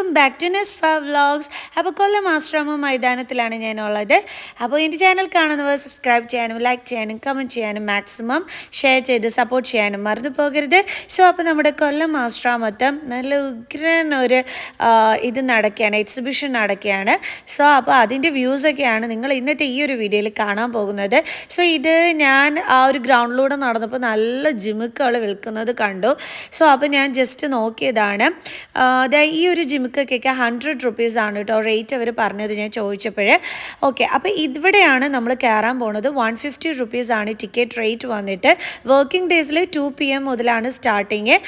Welcome back to നെസ് ഫ vlogs അപ്പോൾ കൊല്ലം ആശ്രമ മൈതാനത്തിലാണ് ഞാനുള്ളത്. അപ്പോൾ എന്റെ ചാനൽ കാണുന്നവർ സബ്സ്ക്രൈബ് ചെയ്യാനും ലൈക്ക് ചെയ്യാനും കമന്റ് ചെയ്യാനും മാക്സിമം ഷെയർ ചെയ്ത് സപ്പോർട്ട് ചെയ്യാനും മറന്നു പോകരുത്. സോ അപ്പോൾ നമ്മുടെ കൊല്ലം ആശ്രമത്തെ നല്ല ഉഗ്രൻ ഒരു ഇത് നടക്കുകയാണ് എക്സിബിഷൻ നടക്കുകയാണ്. സോ അപ്പോൾ അതിന്റെ വ്യൂസൊക്കെയാണ് നിങ്ങൾ ഇന്നത്തെ ഈ ഒരു വീഡിയോയിൽ കാണാൻ പോകുന്നത്. സോ ഇത് ഞാൻ ആ ഒരു ഗ്രൗണ്ടിലൂടെ നടന്നപ്പോൾ നല്ല ജിമുക്കുകൾ വിൽക്കുന്നത് കണ്ടു. സോ അപ്പോൾ ഞാൻ ജസ്റ്റ് നോക്കിയതാണ്. അതായത് ഈ ഒരു ജിമുക്കൊക്കെ ഹൺഡ്രഡ് റുപ്പീസ് ആണ് കേട്ടോ റേറ്റ് അവർ പറഞ്ഞത് ഞാൻ ചോദിച്ചപ്പോഴേ. ഓക്കെ അപ്പോൾ ഇവിടെയാണ് നമ്മൾ കയറാൻ പോണത്. വൺ ഫിഫ്റ്റി റുപ്പീസ് ആണ് ടിക്കറ്റ് റേറ്റ് വന്നിട്ട്. വർക്കിംഗ് ഡേയ്സിൽ ടു പി എം മുതലാണ് സ്റ്റാർട്ടിങ്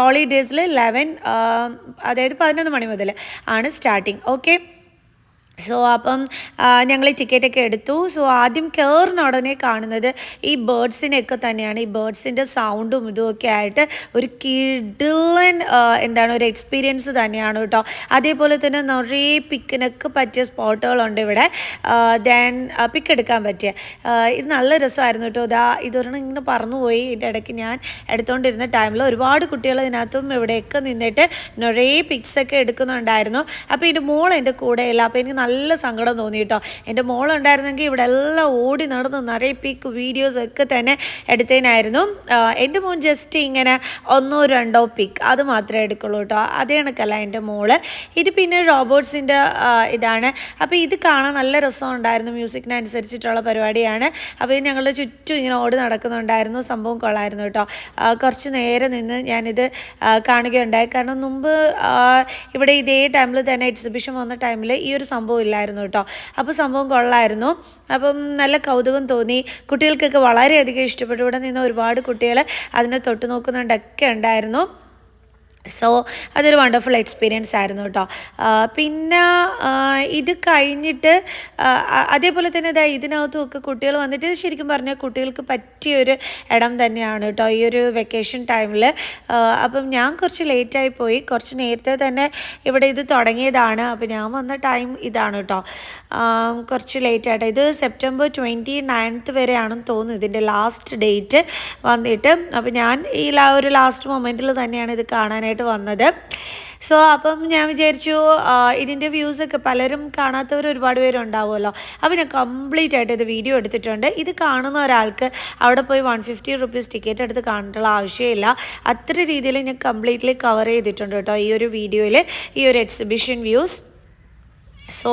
ഹോളിഡേയ്സിൽ ലെവൻ അതായത് പതിനൊന്ന് മണി മുതൽ ആണ് സ്റ്റാർട്ടിങ് ഓക്കെ സോ അപ്പം ഞങ്ങൾ ടിക്കറ്റൊക്കെ എടുത്തു. സോ ആദ്യം കയറുന്ന ഉടനെ കാണുന്നത് ഈ ബേർഡ്സിനെയൊക്കെ തന്നെയാണ്. ഈ ബേർഡ്സിന്റെ സൗണ്ടും ഇതുമൊക്കെ ആയിട്ട് ഒരു കിഡിലൻ എന്താണ് ഒരു എക്സ്പീരിയൻസ് തന്നെയാണ് കേട്ടോ. അതേപോലെ തന്നെ നിറയെ പിക്കിനൊക്കെ പറ്റിയ സ്പോട്ടുകളുണ്ട് ഇവിടെ. ദെൻ പിക്ക് എടുക്കാൻ പറ്റിയ. ഇത് നല്ല രസമായിരുന്നു കേട്ടോ. ഇതാ ഇതൊരെണ്ണം ഇങ്ങനെ പറന്നുപോയി. ഇതിന്റെ ഇടയ്ക്ക് ഞാൻ എടുത്തുകൊണ്ടിരുന്ന ടൈമിൽ ഒരുപാട് കുട്ടികൾ ഇതിനകത്തും ഇവിടെയൊക്കെ നിന്നിട്ട് നിറയെ പിക്സൊക്കെ എടുക്കുന്നുണ്ടായിരുന്നു. അപ്പോൾ ഇതിന്റെ മോൾ എന്റെ കൂടെയില്ല. അപ്പോൾ എനിക്ക് നല്ല സങ്കടം തോന്നി കേട്ടോ എന്റെ മോളുണ്ടായിരുന്നെങ്കിൽ ഇവിടെ എല്ലാം ഓടി നടന്നു നിറയെ പിക്ക് വീഡിയോസ് ഒക്കെ തന്നെ എടുത്തതിനായിരുന്നു എന്റെ മോൻ ജസ്റ്റ് ഇങ്ങനെ ഒന്നോ രണ്ടോ പിക്ക് അത് മാത്രമേ എടുക്കുള്ളൂ കേട്ടോ. അതേ കണക്കല്ല എന്റെ മോൾ. ഇത് പിന്നെ റോബോട്ട്സിന്റെ ഇതാണ്. അപ്പോൾ ഇത് കാണാൻ നല്ല രസമുണ്ടായിരുന്നു മ്യൂസിക്കിനനുസരിച്ചിട്ടുള്ള പരിപാടിയാണ്. അപ്പോൾ ഇത് ഞങ്ങളുടെ ചുറ്റും ഇങ്ങനെ ഓടി നടക്കുന്നുണ്ടായിരുന്നു. സംഭവം കൊള്ളായിരുന്നു കേട്ടോ. കുറച്ച് നേരെ നിന്ന് ഞാനിത് കാണുകയുണ്ടായി. കാരണം മുമ്പ് ഇവിടെ ഇതേ ടൈമിൽ തന്നെ എക്സിബിഷൻ വന്ന ടൈമിൽ ഈ ഒരു സംഭവം ഇല്ലായിരുന്നു കേട്ടോ. അപ്പോൾ സംഭവം കൊള്ളായിരുന്നു. അപ്പം നല്ല കൗതുകം തോന്നി. കുട്ടികൾക്കൊക്കെ വളരെയധികം ഇഷ്ടപ്പെട്ടു. ഇവിടെ നിന്ന് ഒരുപാട് കുട്ടികൾ അതിനെ തൊട്ട് നോക്കുന്നുണ്ടൊക്കെ ഉണ്ടായിരുന്നു. സോ അതൊരു വണ്ടർഫുൾ എക്സ്പീരിയൻസ് ആയിരുന്നു കേട്ടോ പിന്നെ ഇത് കഴിഞ്ഞിട്ട് അതേപോലെ തന്നെ ഇതാ ഇതിനകത്തും ഒക്കെ കുട്ടികൾ വന്നിട്ട് ശരിക്കും പറഞ്ഞാൽ കുട്ടികൾക്ക് പറ്റിയൊരു ഇടം തന്നെയാണ് കേട്ടോ ഈ ഒരു വെക്കേഷൻ ടൈമിൽ അപ്പം ഞാൻ കുറച്ച് ലേറ്റായി പോയി. കുറച്ച് നേരത്തെ തന്നെ ഇവിടെ ഇത് തുടങ്ങിയതാണ്. അപ്പം ഞാൻ വന്ന ടൈം ഇതാണ് കേട്ടോ കുറച്ച് ലേറ്റായിട്ട് ഇത് സെപ്റ്റംബർ ട്വന്റി നയൻത്ത് വരെയാണെന്ന് തോന്നുന്നു ഇതിന്റെ ലാസ്റ്റ് ഡേറ്റ് വന്നിട്ട്. അപ്പം ഞാൻ ഈ ഒരു ലാസ്റ്റ് മൊമെന്റിൽ തന്നെയാണ് ഇത് കാണാനായിട്ട് വന്നത്. സോ അപ്പം ഞാൻ വിചാരിച്ചു ഇതിന്റെ വ്യൂസൊക്കെ പലരും കാണാത്തവർ ഒരുപാട് പേരുണ്ടാവുമല്ലോ അപ്പോൾ ഞാൻ കംപ്ലീറ്റ് ആയിട്ട് ഇത് വീഡിയോ എടുത്തിട്ടുണ്ട്. ഇത് കാണുന്ന ഒരാൾക്ക് അവിടെ പോയി വൺ ഫിഫ്റ്റി റുപ്പീസ് ടിക്കറ്റ് എടുത്ത് കാണേണ്ട ആവശ്യമില്ല. അത്ര രീതിയിൽ ഞാൻ കംപ്ലീറ്റ്ലി കവർ ചെയ്തിട്ടുണ്ട് കേട്ടോ ഈ ഒരു വീഡിയോയിൽ ഈ ഒരു എക്സിബിഷൻ വ്യൂസ് സോ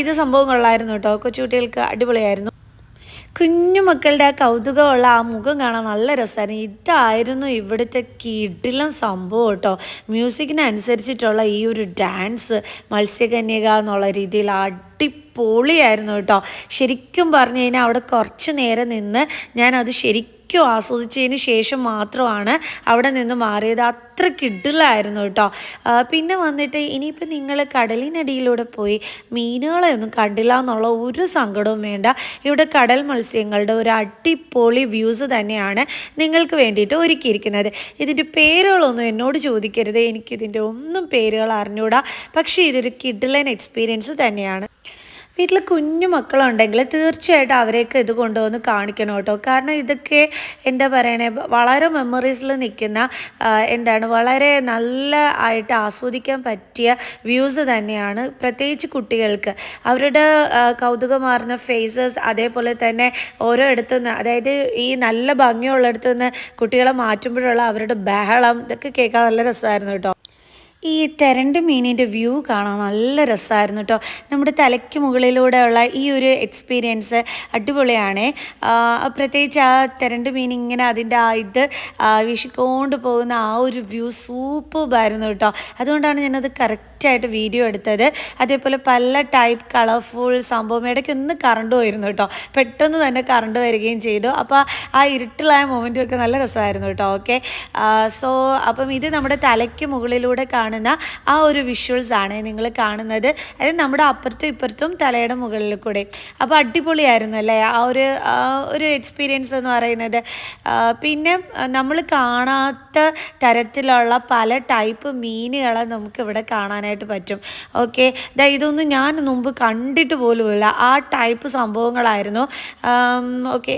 ഇത് സംഭവം കൊള്ളായിരുന്നു കേട്ടോ. കൊച്ചുകുട്ടികൾക്ക് അടിപൊളിയായിരുന്നു. കുഞ്ഞു മക്കളുടെ ആ കൗതുകമുള്ള ആ മുഖം കാണാൻ നല്ല രസമായിരുന്നു. ഇതായിരുന്നു ഇവിടുത്തെ കിടിലം സംഭവം കേട്ടോ. മ്യൂസിക്കിനനുസരിച്ചിട്ടുള്ള ഈ ഒരു ഡാൻസ് മത്സ്യകന്യക എന്നുള്ള രീതിയിൽ അടിപൊളിയായിരുന്നു കേട്ടോ. ശരിക്കും പറഞ്ഞു കഴിഞ്ഞാൽ അവിടെ കുറച്ച് നേരം നിന്ന് ഞാനത് ശരിക്കും ആസ്വദിച്ചതിന് ശേഷം മാത്രമാണ് അവിടെ നിന്ന് മാറിയത്. അത്ര കിഡിലായിരുന്നു കേട്ടോ. പിന്നെ വന്നിട്ട് ഇനിയിപ്പോൾ നിങ്ങൾ കടലിനടിയിലൂടെ പോയി മീനുകളെ ഒന്നും കണ്ടില്ല എന്നുള്ള ഒരു സങ്കടവും വേണ്ട. ഇവിടെ കടൽ മത്സ്യങ്ങളുടെ ഒരു അടിപൊളി വ്യൂസ് തന്നെയാണ് നിങ്ങൾക്ക് വേണ്ടിയിട്ട് ഒരുക്കിയിരിക്കുന്നത്. ഇതിന്റെ പേരുകളൊന്നും എന്നോട് ചോദിക്കരുത്. എനിക്കിതിന്റെ ഒന്നും പേരുകൾ അറിഞ്ഞൂടാ. പക്ഷേ ഇതൊരു കിഡിലൻ എക്സ്പീരിയൻസ് തന്നെയാണ്. വീട്ടിൽ കുഞ്ഞു മക്കളുണ്ടെങ്കിൽ തീർച്ചയായിട്ടും അവരെയൊക്കെ ഇത് കൊണ്ടുവന്ന് കാണിക്കണം കേട്ടോ. കാരണം ഇതൊക്കെ എന്താ പറയണേ വളരെ മെമ്മറീസിൽ നിൽക്കുന്ന എന്താണ് വളരെ നല്ല ആയിട്ട് ആസ്വദിക്കാൻ പറ്റിയ വ്യൂസ് തന്നെയാണ് പ്രത്യേകിച്ച് കുട്ടികൾക്ക്. അവരുടെ കൗതുകമാർന്ന ഫേസസ് അതേപോലെ തന്നെ ഓരോ ഇടത്തുനിന്ന് അതായത് ഈ നല്ല ഭംഗിയുള്ളിടത്തുനിന്ന് കുട്ടികളെ മാറ്റുമ്പോഴുള്ള അവരുടെ ബഹളം ഇതൊക്കെ കേൾക്കാൻ നല്ല രസമായിരുന്നു കേട്ടോ. ഈ തെരണ്ട് മീനിന്റെ വ്യൂ കാണാൻ നല്ല രസമായിരുന്നു കേട്ടോ. നമ്മുടെ തലയ്ക്ക് മുകളിലൂടെയുള്ള ഈ ഒരു എക്സ്പീരിയൻസ് അടിപൊളിയാണ്. പ്രത്യേകിച്ച് ആ തെരണ്ട് മീൻ ഇങ്ങനെ അതിന്റെ ആ ഇത് വീശിക്കൊണ്ട് പോകുന്ന ആ ഒരു വ്യൂ സൂപ്പർബായിരുന്നു കേട്ടോ. അതുകൊണ്ടാണ് ഞാനത് കറക്റ്റായിട്ട് വീഡിയോ എടുത്തത്. അതേപോലെ പല ടൈപ്പ് കളർഫുൾ സംഭവം ഇടയ്ക്ക് ഒന്ന് കറണ്ട് പോയിരുന്നു കേട്ടോ പെട്ടെന്ന് തന്നെ കറണ്ട് വരികയും ചെയ്തു. അപ്പോൾ ആ ഇരുട്ടിലായ മൊമെന്റും ഒക്കെ നല്ല രസമായിരുന്നു കേട്ടോ ഓക്കെ സോ അപ്പം ഇത് നമ്മുടെ തലയ്ക്ക് മുകളിലൂടെ കാണുന്ന ആ ഒരു വിഷ്വൽസ് ആണ് നിങ്ങൾ കാണുന്നത്. അതായത് നമ്മുടെ അപ്പുറത്തും ഇപ്പുറത്തും തലയുടെ മുകളിൽ കൂടെ. അപ്പോൾ അടിപൊളിയായിരുന്നു അല്ലേ? ആ ഒരു ഒരു എക്സ്പീരിയൻസ് എന്ന് പറയുന്നത്. പിന്നെ നമ്മൾ കാണാത്ത തരത്തിലുള്ള പല ടൈപ്പ് മീനുകളെ നമുക്കിവിടെ കാണാനായിട്ട് കാണാനായിട്ട് പറ്റും. ഓക്കെ ദാ ഇതൊന്നും ഞാൻ മുമ്പ് കണ്ടിട്ട് പോലുമില്ല ആ ടൈപ്പ് സംഭവങ്ങളായിരുന്നു. ഓക്കെ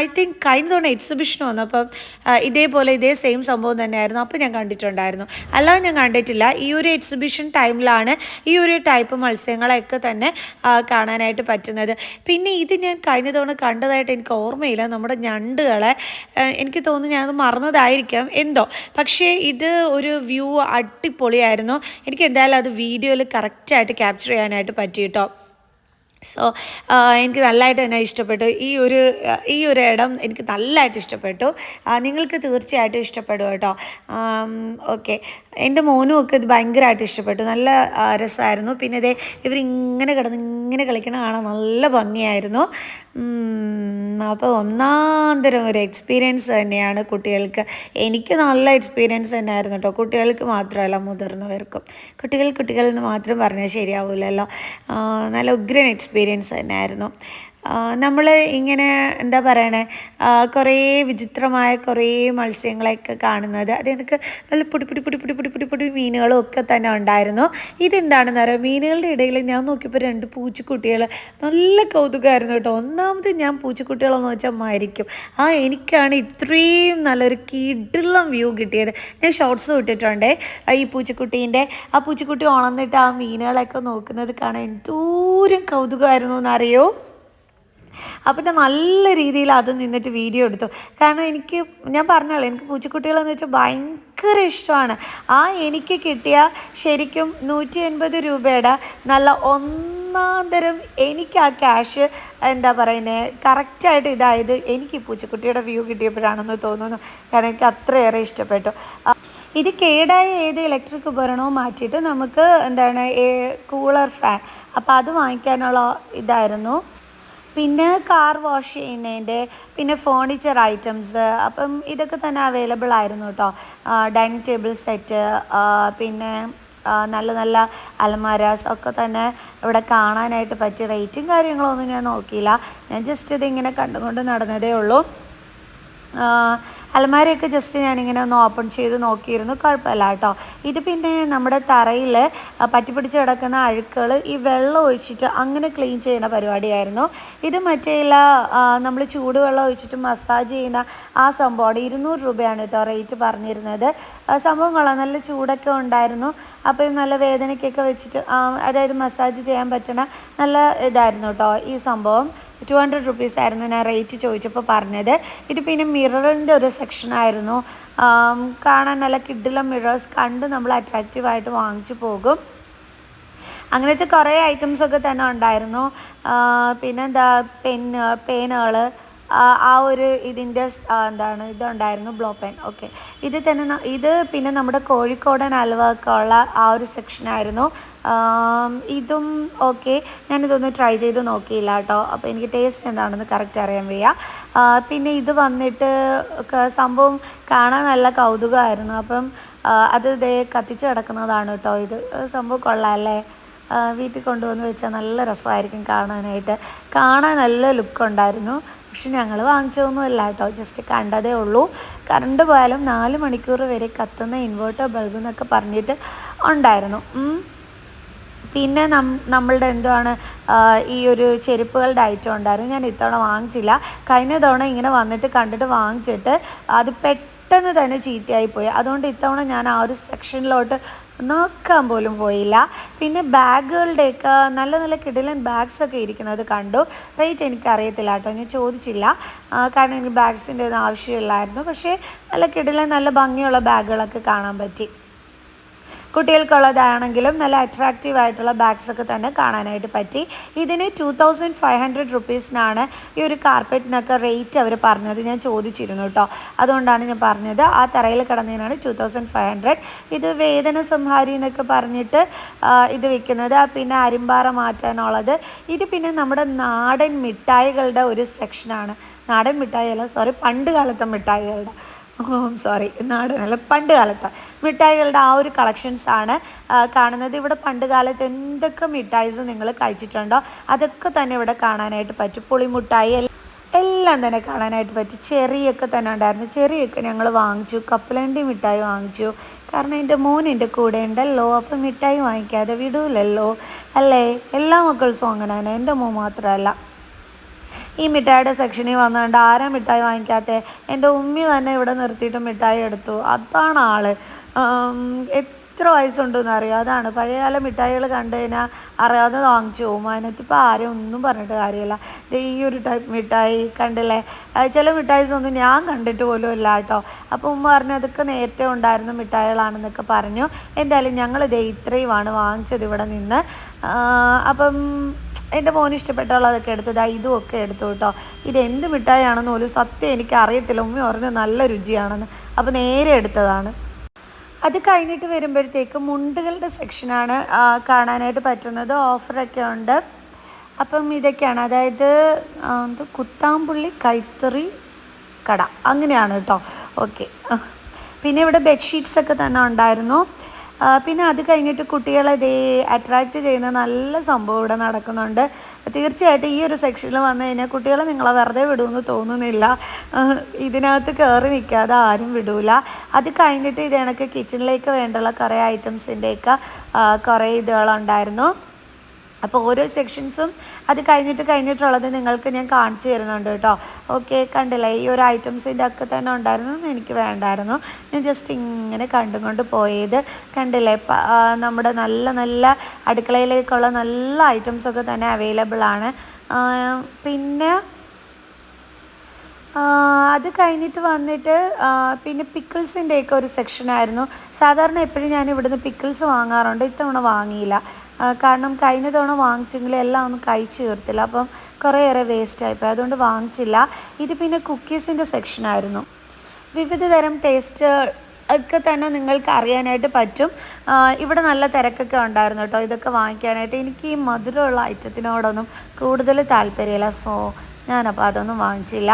ഐ തിങ്ക് കഴിഞ്ഞ തവണ എക്സിബിഷൻ വന്നു അപ്പം ഇതേപോലെ ഇതേ സെയിം സംഭവം തന്നെയായിരുന്നു. അപ്പോൾ ഞാൻ കണ്ടിട്ടുണ്ടായിരുന്നു. അല്ലാതെ ഞാൻ കണ്ടിട്ടില്ല. ഈ ഒരു എക്സിബിഷൻ ടൈമിലാണ് ഈ ഒരു ടൈപ്പ് മത്സ്യങ്ങളെയൊക്കെ തന്നെ കാണാനായിട്ട് പറ്റുന്നത്. പിന്നെ ഇത് ഞാൻ കഴിഞ്ഞ തവണ കണ്ടതായിട്ട് എനിക്ക് ഓർമ്മയില്ല. നമ്മുടെ ഞണ്ടുകളെ എനിക്ക് തോന്നുന്നു ഞാനത് മറന്നതായിരിക്കാം. എന്തോ? പക്ഷേ ഇത് ഒരു വ്യൂ അടിപൊളിയായിരുന്നു. എനിക്ക് എന്തായാലും അത് വീഡിയോയിൽ കറക്റ്റായിട്ട് ക്യാപ്ചർ ചെയ്യാനായിട്ട് പറ്റി കേട്ടോ സോ എനിക്ക് നല്ലതായിട്ട് തന്നെ ഇഷ്ടപ്പെട്ടു. ഈ ഒരു ഈ ഒരു ഇടം എനിക്ക് നല്ലതായിട്ട് ഇഷ്ടപ്പെട്ടു. നിങ്ങൾക്ക് തീർച്ചയായിട്ടും ഇഷ്ടപ്പെടും കേട്ടോ. ഓക്കെ. എന്റെ മോനും ഒക്കെ ഇത് ഭയങ്കരമായിട്ട് ഇഷ്ടപ്പെട്ടു. നല്ല രസമായിരുന്നു. പിന്നെ ഇതേ ഇവരിങ്ങനെ കിടന്ന് ഇങ്ങനെ കളിക്കണ കാണാൻ നല്ല ഭംഗിയായിരുന്നു. അപ്പോൾ ഒന്നാന്തരം ഒരു എക്സ്പീരിയൻസ് തന്നെയാണ് കുട്ടികൾക്ക്. എനിക്ക് നല്ല എക്സ്പീരിയൻസ് തന്നെയായിരുന്നു കേട്ടോ. കുട്ടികൾക്ക് മാത്രമല്ല മുതിർന്നവർക്കും. കുട്ടികൾ എന്ന് മാത്രം പറഞ്ഞാൽ ശരിയാവില്ലല്ലോ നല്ല ഉഗ്രൻ എക്സ്പീരിയൻസ് തന്നെയായിരുന്നു. നമ്മൾ ഇങ്ങനെ എന്താ പറയണേ? കുറേ വിചിത്രമായ കുറേ മത്സ്യങ്ങളെയൊക്കെ കാണുന്നത്. അത് എനിക്ക് നല്ല പൊടി പൊടി പൊടി പൊടി പൊടി പൊടി മീനുകളും ഒക്കെ തന്നെ ഉണ്ടായിരുന്നു. ഇതെന്താണെന്ന് അറിയാം? മീനുകളുടെ ഇടയിൽ ഞാൻ നോക്കിയപ്പോൾ രണ്ട് പൂച്ചക്കുട്ടികൾ നല്ല കൗതുകമായിരുന്നു കേട്ടോ. ഒന്നാമത് ഞാൻ പൂച്ചക്കുട്ടികളെന്ന് വെച്ചാൽ മരിക്കും. ആ എനിക്കാണ് ഇത്രയും നല്ലൊരു കിടിലം വ്യൂ കിട്ടിയത്. ഞാൻ ഷോർട്സ് ഇട്ടിട്ടുണ്ടേ ഈ പൂച്ചക്കുട്ടീന്റെ. ആ പൂച്ചക്കുട്ടി ഉണർന്നിട്ട് ആ മീനുകളൊക്കെ നോക്കുന്നത് കാണാൻ എന്തോരം കൗതുകമായിരുന്നു എന്നറിയോ? അപ്പം നല്ല രീതിയിൽ അത് നിന്നിട്ട് വീഡിയോ എടുത്തു. കാരണം എനിക്ക് ഞാൻ പറഞ്ഞല്ലോ എനിക്ക് പൂച്ചക്കുട്ടികളെന്ന് വെച്ചാൽ ഭയങ്കര ഇഷ്ടമാണ്. ആ എനിക്ക് കിട്ടിയ ശരിക്കും നൂറ്റി എൺപത് രൂപയുടെ നല്ല ഒന്നാം തരം എനിക്ക് ആ ക്യാഷ് എന്താ പറയുന്നത് കറക്റ്റായിട്ട് ഇതായത് എനിക്ക് പൂച്ചക്കുട്ടിയുടെ വ്യൂ കിട്ടിയപ്പോഴാണെന്ന് തോന്നുന്നു. കാരണം എനിക്ക് അത്രയേറെ ഇഷ്ടപ്പെട്ടു. ഇത് കേടായ ഏത് ഇലക്ട്രിക് ഉപകരണവും മാറ്റിയിട്ട് നമുക്ക് എന്താണ് കൂളർ ഫാൻ അപ്പോൾ അത് വാങ്ങിക്കാനുള്ള ഇതായിരുന്നു. പിന്നെ കാർ വാഷ് ചെയ്യുന്നതിന്റെ പിന്നെ ഫേണിച്ചർ ഐറ്റംസ് അപ്പം ഇതൊക്കെ തന്നെ അവൈലബിൾ ആയിരുന്നു കേട്ടോ. ഡൈനിങ് ടേബിൾ സെറ്റ് പിന്നെ നല്ല നല്ല അലമാരാസ് ഒക്കെ തന്നെ ഇവിടെ കാണാനായിട്ട് പറ്റിയ റേറ്റും കാര്യങ്ങളൊന്നും ഞാൻ നോക്കിയില്ല. ഞാൻ ജസ്റ്റ് ഇതിങ്ങനെ കണ്ടുകൊണ്ട് നടന്നതേ ഉള്ളൂ. അലമാരയൊക്കെ ജസ്റ്റ് ഞാനിങ്ങനെ ഒന്ന് ഓപ്പൺ ചെയ്ത് നോക്കിയിരുന്നു. കുഴപ്പമില്ല കേട്ടോ. ഇത് പിന്നെ നമ്മുടെ തറയിൽ പറ്റിപ്പിടിച്ച് കിടക്കുന്ന അഴുക്കുകൾ ഈ വെള്ളം ഒഴിച്ചിട്ട് അങ്ങനെ ക്ലീൻ ചെയ്യുന്ന പരിപാടിയായിരുന്നു. ഇത് മറ്റേ നമ്മൾ ചൂടുവെള്ളം ഒഴിച്ചിട്ട് മസാജ് ചെയ്യുന്ന ആ സംഭവമാണ് ഇരുന്നൂറ് രൂപയാണ് കേട്ടോ റേറ്റ് പറഞ്ഞിരുന്നത്. സംഭവം കൊള്ളാം. നല്ല ചൂടൊക്കെ ഉണ്ടായിരുന്നു. അപ്പോൾ നല്ല വേദനയ്ക്കൊക്കെ വെച്ചിട്ട് അതായത് മസാജ് ചെയ്യാൻ പറ്റണ നല്ല ഇതായിരുന്നു കേട്ടോ ഈ സംഭവം. ടു ഹൺഡ്രഡ് റുപ്പീസ് ആയിരുന്നു ഞാൻ റേറ്റ് ചോദിച്ചപ്പോൾ പറഞ്ഞത്. ഇത് പിന്നെ മിററിന്റെ ഒരു ആം, കാണാൻ നല്ല കിഡിലെ മിറേഴ്സ് കണ്ട് നമ്മൾ അട്രാക്റ്റീവായിട്ട് വാങ്ങിച്ചു പോകും. അങ്ങനത്തെ കുറേ ഐറ്റംസ് ഒക്കെ തന്നെ ഉണ്ടായിരുന്നു. ആ, പിന്നെന്താ പെന്ന് പേനുകൾ ആ ഒരു ഇതിന്റെ എന്താണ് ഇതുണ്ടായിരുന്നു ബ്ലോ പെൻ ഓക്കെ. ഇത് തന്നെ ഇത് പിന്നെ നമ്മുടെ കോഴിക്കോടൻ അലവാക്കുള്ള ആ ഒരു സെക്ഷനായിരുന്നു. ഇതും ഓക്കെ. ഞാനിതൊന്ന് ട്രൈ ചെയ്ത് നോക്കിയില്ല കേട്ടോ. അപ്പോൾ എനിക്ക് ടേസ്റ്റ് എന്താണെന്ന് കറക്റ്റ് അറിയാൻ വയ്യ. പിന്നെ ഇത് വന്നിട്ട് സംഭവം കാണാൻ നല്ല കൗതുകമായിരുന്നു. അപ്പം അത് ഇതേ കത്തിച്ച് കിടക്കുന്നതാണ് കേട്ടോ ഇത്. സംഭവം കൊള്ളാം അല്ലേ വീട്ടിൽ കൊണ്ടുവന്ന് വെച്ചാൽ നല്ല രസമായിരിക്കും കാണാനായിട്ട്. കാണാൻ നല്ല ലുക്ക് ഉണ്ടായിരുന്നു. പക്ഷെ ഞങ്ങൾ വാങ്ങിച്ചതൊന്നുമല്ല കേട്ടോ. ജസ്റ്റ് കണ്ടതേ ഉള്ളൂ. കറണ്ട് പോയാലും നാല് മണിക്കൂർ വരെ കത്തുന്ന ഇൻവേർട്ടർ ബൾബ് എന്നൊക്കെ പറഞ്ഞിട്ട് ഉണ്ടായിരുന്നു. പിന്നെ നം നമ്മളുടെ എന്തോ ആണ് ഈ ഒരു ചെരുപ്പുകളുടെ ഐറ്റം ഉണ്ടായിരുന്നു. ഞാൻ ഇത്തവണ വാങ്ങിച്ചില്ല. കഴിഞ്ഞ തവണ ഇങ്ങനെ വന്നിട്ട് കണ്ടിട്ട് വാങ്ങിച്ചിട്ട് അത് പെട്ടെന്ന് തന്നെ ചീത്തയായി പോയി. അതുകൊണ്ട് ഇത്തവണ ഞാൻ ആ ഒരു സെക്ഷനിലോട്ട് നോക്കാൻ പോലും പോയില്ല. പിന്നെ ബാഗുകളുടെയൊക്കെ നല്ല നല്ല കിടിലൻ ബാഗ്സ് ഒക്കെ ഇരിക്കുന്നത് കണ്ടു. റേറ്റ് എനിക്ക് അറിയത്തില്ല കേട്ടോ ഞാൻ ചോദിച്ചില്ല. കാരണം എനിക്ക് ബാഗ്സിന്റെ ഒന്നും ആവശ്യമില്ലായിരുന്നു. പക്ഷേ നല്ല കിടിലൻ നല്ല ഭംഗിയുള്ള ബാഗുകളൊക്കെ കാണാൻ പറ്റി. കുട്ടികൾക്കുള്ളതാണെങ്കിലും നല്ല അട്രാക്റ്റീവ് ആയിട്ടുള്ള ബാഗ്സൊക്കെ തന്നെ കാണാനായിട്ട് പറ്റി. ഇതിന് ടു തൗസൻഡ് ഫൈവ് ഹൺഡ്രഡ് റുപ്പീസിനാണ് ഈ ഒരു കാർപ്പറ്റിനൊക്കെ റേറ്റ് അവർ പറഞ്ഞത്. ഞാൻ ചോദിച്ചിരുന്നു കേട്ടോ അതുകൊണ്ടാണ് ഞാൻ പറഞ്ഞത്. ആ തറയിൽ കിടന്നതിനാണ് ടു തൗസൻഡ് ഫൈവ് ഹൺഡ്രഡ് ഇത് വേദന സംഹാരി എന്നൊക്കെ പറഞ്ഞിട്ട് ഇത് വിൽക്കുന്നത് പിന്നെ അരിമ്പാറ മാറ്റാനുള്ളത്. ഇത് പിന്നെ നമ്മുടെ നാടൻ മിഠായികളുടെ ഒരു സെക്ഷനാണ് നാടൻ മിഠായി അല്ല സോറി പണ്ട് കാലത്തെ മിഠായികളുടെ. സോറി നാടനല്ല? പണ്ട് കാലത്ത്. മിഠായികളുടെ ആ ഒരു കളക്ഷൻസ് ആണ് കാണുന്നത്. ഇവിടെ പണ്ട് കാലത്ത് എന്തൊക്കെ മിഠായിസ് നിങ്ങൾ കഴിച്ചിട്ടുണ്ടോ? അതൊക്കെ തന്നെ ഇവിടെ കാണാനായിട്ട് പറ്റും. പുളിമുട്ടായി എല്ലാം തന്നെ കാണാനായിട്ട് പറ്റും. ചെറിയൊക്കെ തന്നെ ഉണ്ടായിരുന്നു. ചെറിയൊക്കെ ഞങ്ങൾ വാങ്ങിച്ചു. കപ്പലണ്ടി മിഠായി വാങ്ങിച്ചു. കാരണം എന്റെ മോൻ എന്റെ കൂടെ ഉണ്ടല്ലോ. അപ്പം മിഠായി വാങ്ങിക്കാതെ വിടൂലല്ലോ. അല്ലേ? എല്ലാ മക്കൾസും അങ്ങനെ തന്നെ. എന്റെ മോൻ മാത്രമല്ല. ഈ മിഠായിയുടെ സെക്ഷനിൽ വന്നുകൊണ്ട് ആരാ മിഠായി വാങ്ങിക്കാത്തേ? എന്റെ ഉമ്മി തന്നെ ഇവിടെ നിർത്തിയിട്ട് മിഠായി എടുത്തു. അതാണ് ആൾ. എത്ര വയസ്സുണ്ടെന്ന് അറിയാം? അതാണ്. പഴയകാല മിഠായികൾ കണ്ടു കഴിഞ്ഞാൽ അറിയാതെ വാങ്ങിച്ചു പോകും. അതിനകത്ത് ഇപ്പോൾ ആരും ഒന്നും പറഞ്ഞിട്ട് കാര്യമില്ല. ഈ ഒരു ടൈപ്പ് മിഠായി കണ്ടില്ലേ? ചില മിഠായിസ് ഒന്നും ഞാൻ കണ്ടിട്ട് പോലും ഇല്ല കേട്ടോ. അപ്പോൾ ഉമ്മ പറഞ്ഞു അതൊക്കെ നേരത്തെ ഉണ്ടായിരുന്ന മിഠായികളാണെന്നൊക്കെ പറഞ്ഞു. എന്തായാലും ഞങ്ങൾ ദേ ഇത്രയുമാണ് വാങ്ങിച്ചത് ഇവിടെ നിന്ന്. അപ്പം എന്റെ മോന് ഇഷ്ടപ്പെട്ടുള്ളതൊക്കെ എടുത്തു. ദാ ഇതും ഒക്കെ എടുത്തു കേട്ടോ. ഇത് എന്ത് മിഠായിയാണെന്ന് പോലും സത്യം എനിക്ക് അറിയത്തില്ല. ഉമ്മ പറഞ്ഞ് നല്ല രുചിയാണെന്ന്. അപ്പോൾ നേരെ എടുത്തതാണ്. അത് കഴിഞ്ഞിട്ട് വരുമ്പോഴത്തേക്ക് മുണ്ടുകളുടെ സെക്ഷനാണ് കാണാനായിട്ട് പറ്റുന്നത്. ഓഫറൊക്കെ ഉണ്ട്. അപ്പം ഇതൊക്കെയാണ്. അതായത് എന്ത്? കുത്താമ്പുള്ളി കൈത്തറി കട. അങ്ങനെയാണ് കേട്ടോ. ഓക്കെ പിന്നെ ഇവിടെ ബെഡ്ഷീറ്റ്സ് ഒക്കെ തന്നെ ഉണ്ടായിരുന്നു. പിന്നെ അത് കഴിഞ്ഞിട്ട് കുട്ടികളെ ദേ അട്രാക്റ്റ് ചെയ്യുന്ന നല്ല സംഭവം ഇവിടെ നടക്കുന്നുണ്ട്. തീർച്ചയായിട്ടും ഈ ഒരു സെക്ഷനിൽ വന്നു കഴിഞ്ഞാൽ കുട്ടികളെ നിങ്ങളെ വെറുതെ വിടുമെന്ന് തോന്നുന്നില്ല. ഇതിനകത്ത് കയറി നിൽക്കാതെ ആരും വിടൂല. അത് കഴിഞ്ഞിട്ട് ഇത് കണക്ക് കിച്ചണിലേക്ക് വേണ്ടുള്ള കുറേ ഐറ്റംസിന്റെയൊക്കെ കുറേ ഇതുകളുണ്ടായിരുന്നു. അപ്പോൾ ഓരോ സെക്ഷൻസും അത് കഴിഞ്ഞിട്ട് കഴിഞ്ഞിട്ടുള്ളത് നിങ്ങൾക്ക് ഞാൻ കാണിച്ചു തരുന്നുണ്ട് കേട്ടോ. ഓക്കെ കണ്ടില്ലേ? ഈ ഒരു ഐറ്റംസിന്റെ ഒക്കെ തന്നെ ഉണ്ടായിരുന്നു എനിക്ക് വേണ്ടായിരുന്നു. ഞാൻ ജസ്റ്റ് ഇങ്ങനെ കണ്ടും കൊണ്ട് പോയത്. കണ്ടില്ലേ? നമ്മുടെ നല്ല നല്ല അടുക്കളയിലേക്കുള്ള നല്ല ഐറ്റംസൊക്കെ തന്നെ അവൈലബിൾ ആണ്. പിന്നെ അത് കഴിഞ്ഞിട്ട് വന്നിട്ട് പിന്നെ പിക്കിൾസിന്റെയൊക്കെ ഒരു സെക്ഷനായിരുന്നു സാധാരണ എപ്പോഴും ഞാൻ ഇവിടുന്ന് പിക്കിൾസ് വാങ്ങാറുണ്ട്. ഇത്തവണ വാങ്ങിയില്ല. കാരണം കഴിഞ്ഞ തവണ വാങ്ങിച്ചെങ്കിൽ എല്ലാം ഒന്നും കഴിച്ചു തീർത്തില്ല. അപ്പം കുറേയേറെ വേസ്റ്റ് ആയിപ്പോയി. അതുകൊണ്ട് വാങ്ങിച്ചില്ല. ഇത് പിന്നെ കുക്കീസിന്റെ സെക്ഷനായിരുന്നു വിവിധ തരം ടേസ്റ്റ് ഒക്കെ തന്നെ നിങ്ങൾക്ക് അറിയാനായിട്ട് പറ്റും. ഇവിടെ നല്ല തിരക്കൊക്കെ ഉണ്ടായിരുന്നു കേട്ടോ ഇതൊക്കെ വാങ്ങിക്കാനായിട്ട്. എനിക്ക് ഈ മധുരമുള്ള ഐറ്റത്തിനോടൊന്നും കൂടുതൽ താല്പര്യമില്ല. സോ ഞാനപ്പോൾ അതൊന്നും വാങ്ങിച്ചില്ല.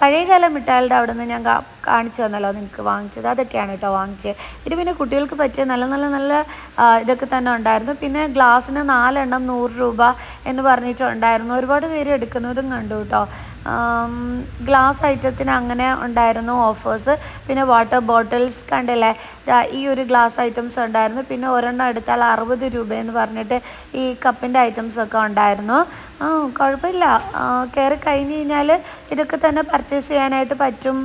പഴയകാല മിഠായികളുടെ അവിടെ നിന്ന് ഞാൻ കാണിച്ചു തന്നല്ലോ നിങ്ങൾക്ക് വാങ്ങിച്ചത്. അതൊക്കെയാണ് കേട്ടോ വാങ്ങിച്ചത് ഇത് പിന്നെ കുട്ടികൾക്ക് പറ്റിയ നല്ല നല്ല നല്ല ഇതൊക്കെ തന്നെ ഉണ്ടായിരുന്നു. പിന്നെ ഗ്ലാസ്സിന് നാലെണ്ണം നൂറ് രൂപ എന്ന് പറഞ്ഞിട്ടുണ്ടായിരുന്നു. ഒരുപാട് പേര് എടുക്കുന്നതും കണ്ടു കേട്ടോ ഗ്ലാസ് ഐറ്റത്തിന് അങ്ങനെ ഉണ്ടായിരുന്നു ഓഫേഴ്സ് പിന്നെ വാട്ടർ ബോട്ടിൽസ് കണ്ടില്ലേ? ഈ ഒരു ഗ്ലാസ് ഐറ്റംസ് ഉണ്ടായിരുന്നു. പിന്നെ ഒരെണ്ണം എടുത്താൽ അറുപത് രൂപയെന്ന് പറഞ്ഞിട്ട് ഈ കപ്പിന്റെ ഐറ്റംസ് ഒക്കെ ഉണ്ടായിരുന്നു. കുഴപ്പമില്ല. കയറി കഴിഞ്ഞ് കഴിഞ്ഞാൽ ഇതൊക്കെ തന്നെ പർച്ചേസ് ചെയ്യാനായിട്ട് പറ്റും.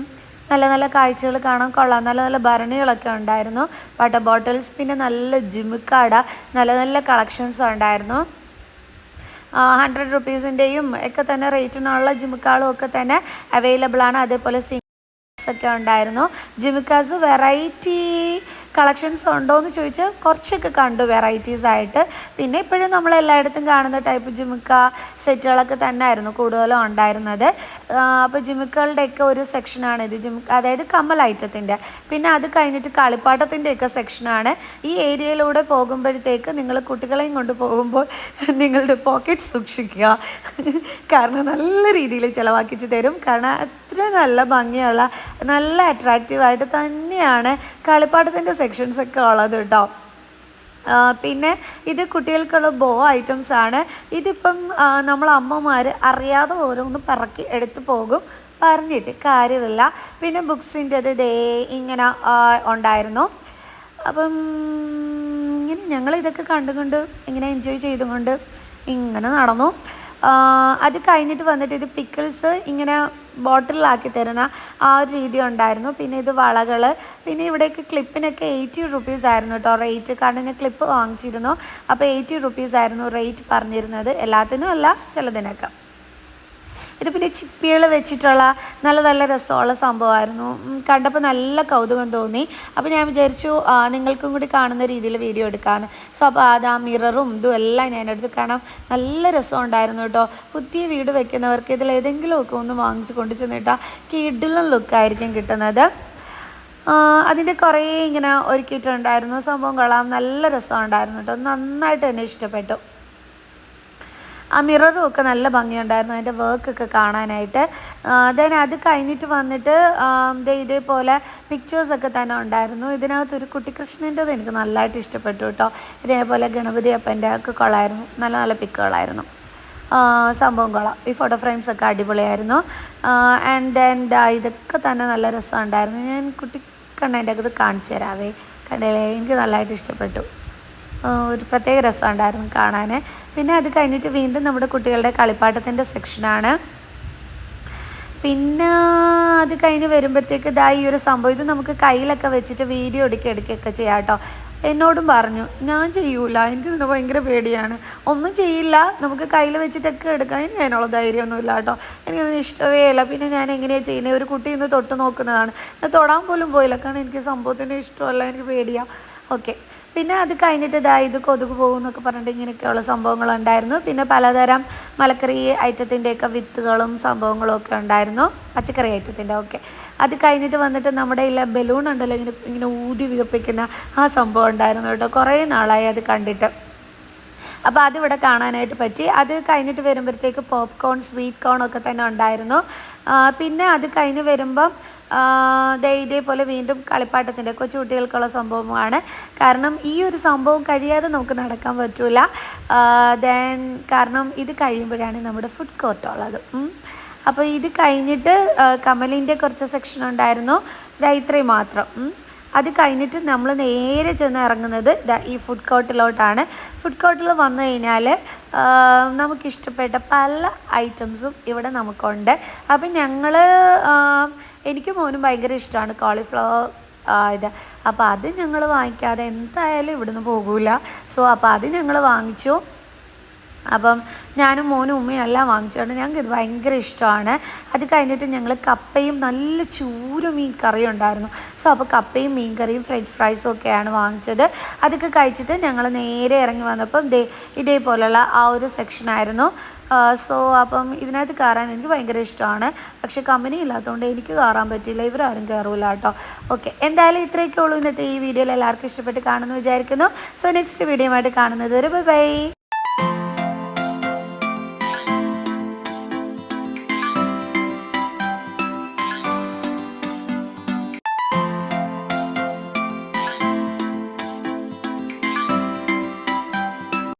നല്ല നല്ല കാഴ്ചകൾ കാണാൻ കൊള്ളാം. നല്ല നല്ല ഭരണികളൊക്കെ ഉണ്ടായിരുന്നു. വാട്ടർ ബോട്ടിൽസ് പിന്നെ നല്ല ജിമിക്കാട നല്ല നല്ല കളക്ഷൻസ് ഉണ്ടായിരുന്നു. ഹൺഡ്രഡ് റുപ്പീസിന്റെയും ഒക്കെ തന്നെ റേറ്റിനുള്ള ജിമുക്കാളും ഒക്കെ തന്നെ അവൈലബിൾ ആണ്. അതേപോലെ സിംഗിൾ ഒക്കെ ഉണ്ടായിരുന്നു. ജിമിക്കാസ് വെറൈറ്റി കളക്ഷൻസ് ഉണ്ടോ എന്ന് ചോദിച്ചാൽ കുറച്ചൊക്കെ കണ്ടു വെറൈറ്റീസ് ആയിട്ട്. പിന്നെ ഇപ്പോഴും നമ്മൾ എല്ലായിടത്തും കാണുന്ന ടൈപ്പ് ജിമിക്ക സെറ്റുകളൊക്കെ തന്നെ ആയിരുന്നു കൂടുതലും ഉണ്ടായിരുന്നത്. അപ്പോൾ ജിമിക്കളുടെയൊക്കെ ഒരു സെക്ഷനാണ് ഇത്. ജിമി അതായത് കമ്മൽ ഐറ്റത്തിന്റെ. പിന്നെ അത് കഴിഞ്ഞിട്ട് കളിപ്പാട്ടത്തിന്റെയൊക്കെ സെക്ഷനാണ് ഈ ഏരിയയിലൂടെ പോകുമ്പോഴത്തേക്ക് നിങ്ങൾ കുട്ടികളെയും കൊണ്ട് പോകുമ്പോൾ നിങ്ങളുടെ പോക്കറ്റ് സൂക്ഷിക്കുക. കാരണം നല്ല രീതിയിൽ ചിലവാക്കിച്ച് തരും. കാരണം അത്ര നല്ല ഭംഗിയുള്ള നല്ല അട്രാക്റ്റീവായിട്ട് തന്നെയാണ് കളിപ്പാട്ടത്തിന്റെ സെക്ഷൻസ് ഒക്കെ ഉള്ളത് കേട്ടോ. പിന്നെ ഇത് കുട്ടികൾക്കുള്ള ബോ ഐറ്റംസ് ആണ്. ഇതിപ്പം നമ്മൾ അമ്മമാർ അറിയാതെ ഓരോന്ന് പറക്കി എടുത്തു പോകും. പറഞ്ഞിട്ട് കാര്യമില്ല. പിന്നെ ബുക്സിന്റെത് ദേ ഇങ്ങനെ ഉണ്ടായിരുന്നു. അപ്പം ഇങ്ങനെ ഞങ്ങൾ ഇതൊക്കെ കണ്ടുകൊണ്ട് ഇങ്ങനെ എൻജോയ് ചെയ്തുകൊണ്ട് ഇങ്ങനെ നടന്നു. അത് കഴിഞ്ഞിട്ട് വന്നിട്ട് ഇത് പിക്കിൾസ് ഇങ്ങനെ ബോട്ടിലാക്കി തരുന്ന ആ ഒരു രീതി ഉണ്ടായിരുന്നു. പിന്നെ ഇത് വളകൾ പിന്നെ ഇവിടേക്ക് ക്ലിപ്പിനൊക്കെ എയ്റ്റി റുപ്പീസ് ആയിരുന്നു കേട്ടോ റേറ്റ്. കാരണം ഞാൻ ക്ലിപ്പ് വാങ്ങിച്ചിരുന്നു. അപ്പോൾ എയ്റ്റി റുപ്പീസ് ആയിരുന്നു റേറ്റ് പറഞ്ഞിരുന്നത്. എല്ലാത്തിനും അല്ല ചിലതിനൊക്കെ. ഇത് പിന്നെ ചിപ്പികൾ വെച്ചിട്ടുള്ള നല്ല നല്ല രസമുള്ള സംഭവമായിരുന്നു. കണ്ടപ്പോൾ നല്ല കൗതുകം തോന്നി. അപ്പോൾ ഞാൻ വിചാരിച്ചു നിങ്ങൾക്കും കൂടി കാണുന്ന രീതിയിൽ വീഡിയോ എടുക്കാമെന്ന് സോ അപ്പോൾ അത് ആ മിററും ഇതും എല്ലാം ഞാൻ എടുത്ത് കാണാം. നല്ല രസം ഉണ്ടായിരുന്നു കേട്ടോ. പുതിയ വീട് വെക്കുന്നവർക്ക് ഇതിൽ ഏതെങ്കിലുമൊക്കെ ഒന്ന് വാങ്ങിച്ച് കൊണ്ട് ചെന്നിട്ടാൽ കിഡിലും ലുക്കായിരിക്കും കിട്ടുന്നത്. അതിന്റെ കുറേ ഇങ്ങനെ ഒരുക്കിയിട്ടുണ്ടായിരുന്നു. സംഭവം കൊള്ളാം. നല്ല രസമുണ്ടായിരുന്നു കേട്ടോ. നന്നായിട്ട് തന്നെ ഇഷ്ടപ്പെട്ടു. ആ മിററും ഒക്കെ നല്ല ഭംഗിയുണ്ടായിരുന്നു അതിന്റെ വർക്കൊക്കെ കാണാനായിട്ട്. ദെൻ അത് കഴിഞ്ഞിട്ട് വന്നിട്ട് ഇതേപോലെ പിക്ചേഴ്സൊക്കെ തന്നെ ഉണ്ടായിരുന്നു. ഇതിനകത്ത് ഒരു കുട്ടിക്കൃഷ്ണന്റെത് എനിക്ക് നല്ലതായിട്ട് ഇഷ്ടപ്പെട്ടു കേട്ടോ. ഇതേപോലെ ഗണപതി അപ്പന്റെ ഒക്കെ കൊള്ളായിരുന്നു നല്ല നല്ല പിക്കുകളായിരുന്നു. സംഭവം കൊള്ളാം ഈ ഫോട്ടോ ഫ്രെയിംസ് ഒക്കെ അടിപൊളിയായിരുന്നു. ആൻഡ് ദെൻ ഇതൊക്കെ തന്നെ നല്ല രസമുണ്ടായിരുന്നു. ഞാൻ കുട്ടി അത് കാണിച്ചു തരാവേ കണ്ടില്ലേ? എനിക്ക് നല്ലതായിട്ട് ഇഷ്ടപ്പെട്ടു. ഒരു പ്രത്യേക രസമുണ്ടായിരുന്നു കാണാൻ. പിന്നെ അത് കഴിഞ്ഞിട്ട് വീണ്ടും നമ്മുടെ കുട്ടികളുടെ കളിപ്പാട്ടത്തിന്റെ സെക്ഷനാണ്. പിന്നെ അത് കഴിഞ്ഞ് വരുമ്പോഴത്തേക്ക് ഇതാ ഈ ഒരു സംഭവം. ഇത് നമുക്ക് കയ്യിലൊക്കെ വെച്ചിട്ട് വീഡിയോ എടുക്കുക എടുക്കുകയൊക്കെ ചെയ്യാം കേട്ടോ. എന്നോടും പറഞ്ഞു ഞാൻ ചെയ്യൂല. എനിക്ക് ഇതിന് ഭയങ്കര പേടിയാണ്. ഒന്നും ചെയ്യില്ല. നമുക്ക് കയ്യിൽ വെച്ചിട്ടൊക്കെ എടുക്കാൻ അതിനുള്ള ധൈര്യമൊന്നുമില്ല കേട്ടോ. എനിക്കതിന് ഇഷ്ടമേ ഇല്ല. പിന്നെ ഞാൻ എങ്ങനെയാണ് ചെയ്യുന്നത്? ഒരു കുട്ടി ഇന്ന് തൊട്ട് നോക്കുന്നതാണ്. ഞാൻ തൊടാൻ പോലും പോയില്ല. കാരണം എനിക്ക് സംഭവത്തിന് ഇഷ്ടമല്ല. എനിക്ക് പേടിയാണ് ഓക്കെ. പിന്നെ അത് കഴിഞ്ഞിട്ട് ഇതാ ഇത് കൊതുക് പോകും എന്നൊക്കെ പറഞ്ഞിട്ട് ഇങ്ങനെയൊക്കെയുള്ള സംഭവങ്ങളുണ്ടായിരുന്നു. പിന്നെ പലതരം മലക്കറി ഐറ്റത്തിന്റെയൊക്കെ വിത്തുകളും സംഭവങ്ങളും ഒക്കെ ഉണ്ടായിരുന്നു. പച്ചക്കറി ഐറ്റത്തിന്റെ ഒക്കെ അത് കഴിഞ്ഞിട്ട് വന്നിട്ട് നമ്മുടെ ഇല്ല ബലൂൺ ഉണ്ടല്ലോ ഇങ്ങനെ ഇങ്ങനെ ഊതി വികപ്പിക്കുന്ന ആ സംഭവം ഉണ്ടായിരുന്നു കേട്ടോ. കുറേ നാളായി അത് കണ്ടിട്ട്. അപ്പോൾ അതിവിടെ കാണാനായിട്ട് പറ്റി. അത് കഴിഞ്ഞിട്ട് വരുമ്പോഴത്തേക്ക് പോപ്കോൺ സ്വീറ്റ് കോൺ ഒക്കെ തന്നെ ഉണ്ടായിരുന്നു. പിന്നെ അത് കഴിഞ്ഞ് വരുമ്പം ഇതേപോലെ വീണ്ടും കളിപ്പാട്ടത്തിന്റെ കൊച്ചുകുട്ടികൾക്കുള്ള സംഭവമാണ്. കാരണം ഈ ഒരു സംഭവം കഴിയാതെ നമുക്ക് നടക്കാൻ പറ്റില്ല ദെൻ കാരണം ഇത് കഴിയുമ്പോഴാണ് നമ്മുടെ ഫുഡ് കോർട്ട് ഉള്ളത്. അപ്പോൾ ഇത് കഴിഞ്ഞിട്ട് കമലിന്റെ കുറച്ച് സെക്ഷൻ ഉണ്ടായിരുന്നു. ദാ ഇത്രയും മാത്രം. അത് കഴിഞ്ഞിട്ട് നമ്മൾ നേരെ ചെന്ന് ഇറങ്ങുന്നത് ഈ ഫുഡ് കോർട്ടിലോട്ടാണ് ഫുഡ് കോർട്ടിൽ വന്നു കഴിഞ്ഞാൽ നമുക്കിഷ്ടപ്പെട്ട പല ഐറ്റംസും ഇവിടെ നമുക്കുണ്ട്. അപ്പം ഞങ്ങൾ എനിക്ക് മോനും ഭയങ്കര ഇഷ്ടമാണ് കോളിഫ്ലവർ ഇത്. അപ്പോൾ അത് ഞങ്ങൾ വാങ്ങിക്കാതെ എന്തായാലും ഇവിടുന്ന് പോകില്ല സോ അപ്പോൾ അത് ഞങ്ങൾ വാങ്ങിച്ചു. അപ്പം ഞാനും മോനും ഉമ്മയും എല്ലാം വാങ്ങിച്ചുകൊണ്ട് ഞങ്ങൾക്ക് ഇത് ഭയങ്കര ഇഷ്ടമാണ്. അത് കഴിഞ്ഞിട്ട് ഞങ്ങൾ കപ്പയും നല്ല ചൂര മീൻ കറിയും ഉണ്ടായിരുന്നു. സോ അപ്പോൾ കപ്പയും മീൻ കറിയും ഫ്രഞ്ച് ഫ്രൈസും ഒക്കെയാണ് വാങ്ങിച്ചത്. അതൊക്കെ കഴിച്ചിട്ട് ഞങ്ങൾ നേരെ ഇറങ്ങി വന്നപ്പം ദേ ഇതേപോലുള്ള ആ ഒരു സെക്ഷനായിരുന്നു സോ അപ്പം ഇതിനകത്ത് കയറാൻ എനിക്ക് ഭയങ്കര ഇഷ്ടമാണ്. പക്ഷേ കമ്പനി ഇല്ലാത്തതുകൊണ്ട് എനിക്ക് കയറാൻ പറ്റിയില്ല. ഇവരാരും കയറൂല കേട്ടോ. ഓക്കെ എന്തായാലും ഇത്രയൊക്കെ ഉള്ളൂ ഇന്നത്തെ ഈ വീഡിയോയിൽ എല്ലാവർക്കും ഇഷ്ടപ്പെട്ട് കാണുമെന്ന് വിചാരിക്കുന്നു. സോ നെക്സ്റ്റ് വീഡിയോ ആയിട്ട് കാണുന്നത് വരെ ബൈ ബൈ